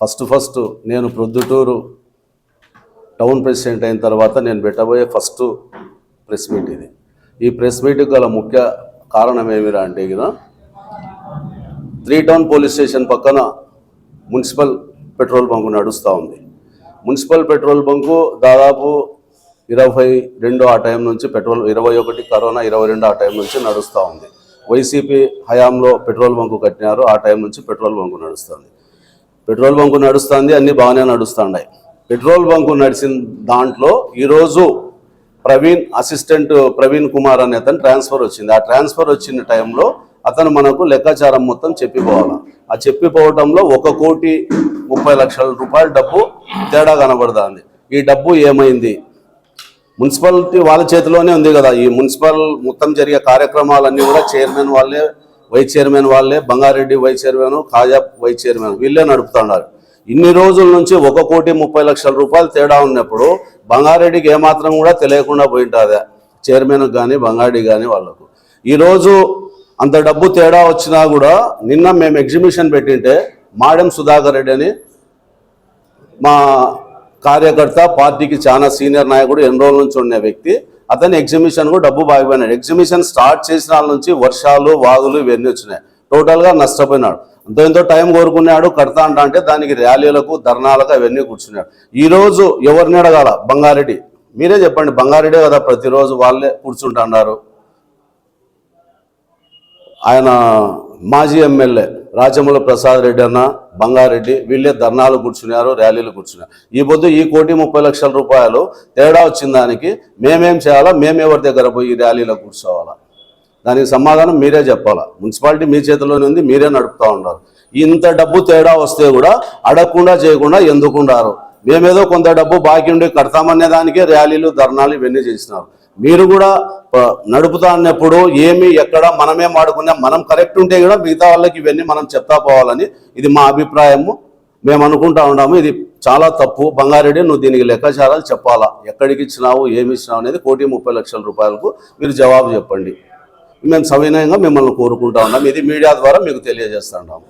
First first నేను Proddatur town president అయిన తర్వాత నేను పెట్టబోయే ఫస్ట్ ప్రెస్ మీట్ ఇది. ఈ ప్రెస్ మీట్కి గల ముఖ్య కారణం ఏమిరా అంటే కదా త్రీ టౌన్ పోలీస్ స్టేషన్ పక్కన మున్సిపల్ పెట్రోల్ బంకు నడుస్తూ ఉంది. మున్సిపల్ పెట్రోల్ బంకు దాదాపు ఇరవై రెండు ఆ టైం నుంచి పెట్రోల్ ఇరవై ఒకటి కరోనా ఇరవై రెండు ఆ టైం నుంచి నడుస్తూ ఉంది. వైసీపీ హయాంలో పెట్రోల్ బంకు కట్టినారు ఆ టైం నుంచి పెట్రోల్ బంకు నడుస్తుంది పెట్రోల్ బంకు నడుస్తుంది అన్ని బాగానే నడుస్తున్నాయి పెట్రోల్ బంకు నడిచిన దాంట్లో ఈరోజు ప్రవీణ్ అసిస్టెంట్ ప్రవీణ్ కుమార్ అనే అతను ట్రాన్స్ఫర్ వచ్చింది. ఆ ట్రాన్స్ఫర్ వచ్చిన టైంలో అతను మనకు లెక్కాచారం మొత్తం చెప్పిపోవాలి. ఆ చెప్పిపోవడంలో ఒక కోటి ముప్పై లక్షల రూపాయల డబ్బు తేడా కనబడుతుంది. ఈ డబ్బు ఏమైంది? మున్సిపాలిటీ వాళ్ళ చేతిలోనే ఉంది కదా. ఈ మున్సిపల్ మొత్తం జరిగే కార్యక్రమాలన్నీ కూడా చైర్మన్ వాళ్ళే వైస్ చైర్మన్ వాళ్ళే Bangareddy vice chairman Khaja vice chairman వీళ్ళే నడుపుతున్నారు. ఇన్ని రోజుల నుంచి ఒక కోటి ముప్పై లక్షల రూపాయలు తేడా ఉన్నప్పుడు బంగారెడ్డికి ఏమాత్రం కూడా తెలియకుండా పోయింటుంది చైర్మన్ కానీ బంగారెడ్డి కానీ వాళ్ళకు. ఈరోజు అంత డబ్బు తేడా వచ్చినా కూడా నిన్న మేము ఎగ్జిబిషన్ పెట్టింటే మాడెం సుధాకర్ రెడ్డి అని మా కార్యకర్త పార్టీకి చాలా సీనియర్ నాయకుడు ఎన్ని రోజుల నుంచి ఉన్న వ్యక్తి అతని ఎగ్జిబిషన్ కూడా డబ్బు బాగిపోయినాడు ఎగ్జిబిషన్ స్టార్ట్ చేసిన వాళ్ళ నుంచి వర్షాలు వాగులు ఇవన్నీ వచ్చినాయి. టోటల్గా నష్టపోయినాడు. ఎంతో టైం కోరుకున్నాడు కడతా అంటే దానికి ర్యాలీలకు ధర్నాలకు అవన్నీ కూర్చున్నాడు. ఈరోజు ఎవరిని అడగాల? బంగారెడ్డి. మీరే చెప్పండి బంగారెడ్డి కదా ప్రతిరోజు వాళ్ళే కూర్చుంటున్నారు. ఆయన మాజీ ఎమ్మెల్యే రాజమూల ప్రసాద్ రెడ్డి అన్న బంగారెడ్డి వీళ్ళే ధర్నాలు కూర్చున్నారు ర్యాలీలు కూర్చున్నారు. ఈ పొద్దు ఈ కోటి ముప్పై లక్షల రూపాయలు తేడా వచ్చిన దానికి మేమేం చేయాలా? మేము ఎవరి దగ్గర పోయి ఈ ర్యాలీలో కూర్చోవాలా? దానికి సమాధానం మీరే చెప్పాలా? మున్సిపాలిటీ మీ చేతిలోనే ఉంది మీరే నడుపుతా ఉన్నారు. ఇంత డబ్బు తేడా వస్తే కూడా అడగకుండా చేయకుండా ఎందుకుండారు మేమేదో కొంత డబ్బు బాకీ ఉండి కడతామనే దానికే ర్యాలీలు ధర్నాలు ఇవన్నీ చేసినారు. మీరు కూడా నడుపుతా అన్నప్పుడు ఏమి ఎక్కడ మనమే మాడుకున్నా మనం కరెక్ట్ ఉంటే కూడా మిగతా వాళ్ళకి ఇవన్నీ మనం చెప్తా పోవాలని ఇది మా అభిప్రాయము. మేము అనుకుంటా ఉన్నాము ఇది చాలా తప్పు. బంగారెడ్డి నువ్వు దీనికి లెక్కాచారాలు చెప్పాలా? ఎక్కడికి ఇచ్చినావు ఏమి ఇచ్చినావు అనేది కోటి ముప్పై లక్షల రూపాయలకు మీరు జవాబు చెప్పండి. మేము సవినయంగా మిమ్మల్ని కోరుకుంటా ఉన్నాం. ఇది మీడియా ద్వారా మీకు తెలియజేస్తా ఉన్నాము